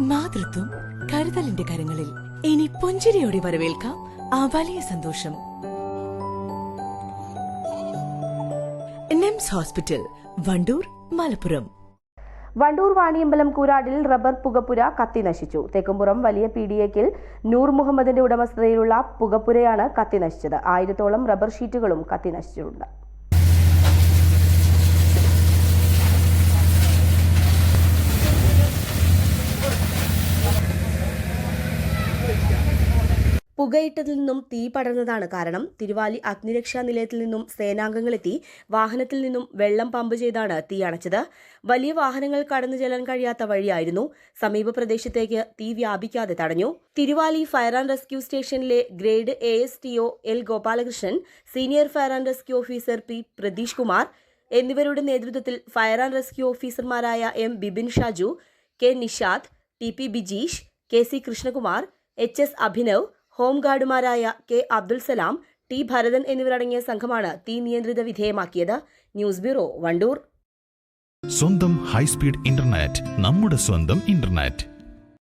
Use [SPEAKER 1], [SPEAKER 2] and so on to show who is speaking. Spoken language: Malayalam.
[SPEAKER 1] മാതൃത്വം കരുതലിന്റെ കരങ്ങളിൽ. ഇനി പുഞ്ചിരിയോടെ വരവേൽക്കാം ആ വലിയ സന്തോഷം. NIMS hospital Vandoor Malappuram.
[SPEAKER 2] Wandoor Vaniyambalam കൂരാടിൽ റബ്ബർ പുകപ്പുര കത്തി നശിച്ചു. തെക്കുംപുറം വലിയ പി ഡി എക്കിൽ നൂർ മുഹമ്മദിന്റെ ഉടമസ്ഥതയിലുള്ള പുകപ്പുരയാണ് കത്തി നശിച്ചത്. ആയിരത്തോളം റബ്ബർ ഷീറ്റുകളും കത്തി നശിച്ചിട്ടുണ്ട്. പുകയിട്ടതിൽ നിന്നും തീ പടർന്നതാണ് കാരണം. തിരുവാലി അഗ്നിരക്ഷാ നിലയത്തിൽ നിന്നും സേനാംഗങ്ങളെത്തി വാഹനത്തിൽ നിന്നും വെള്ളം പമ്പ് ചെയ്താണ് തീ അണച്ചത്. വലിയ വാഹനങ്ങൾ കടന്നു ചെല്ലാൻ കഴിയാത്ത വഴിയായിരുന്നു. സമീപ പ്രദേശത്തേക്ക് തീ വ്യാപിക്കാതെ തടഞ്ഞു. തിരുവാലി ഫയർ ആൻഡ് റെസ്ക്യൂ സ്റ്റേഷനിലെ grade A S T O L Gopalakrishnan senior fire and rescue officer P Pratheesh Kumar എന്നിവരുടെ നേതൃത്വത്തിൽ ഫയർ ആൻഡ് റെസ്ക്യൂ ഓഫീസർമാരായ M Bibin Shaju K Nishad T P Bijeesh K C Krishnakumar H S Abhinav ഹോംഗാർഡുമാരായ K Abdul Salam T Bharathan എന്നിവരടങ്ങിയ സംഘമാണ് തീ നിയന്ത്രിത വിധേയമാക്കിയത്. News bureau Vandoor.
[SPEAKER 3] സ്വന്തം ഹൈസ്പീഡ് ഇന്റർനെറ്റ് നമ്മുടെ സ്വന്തം ഇന്റർനെറ്റ്.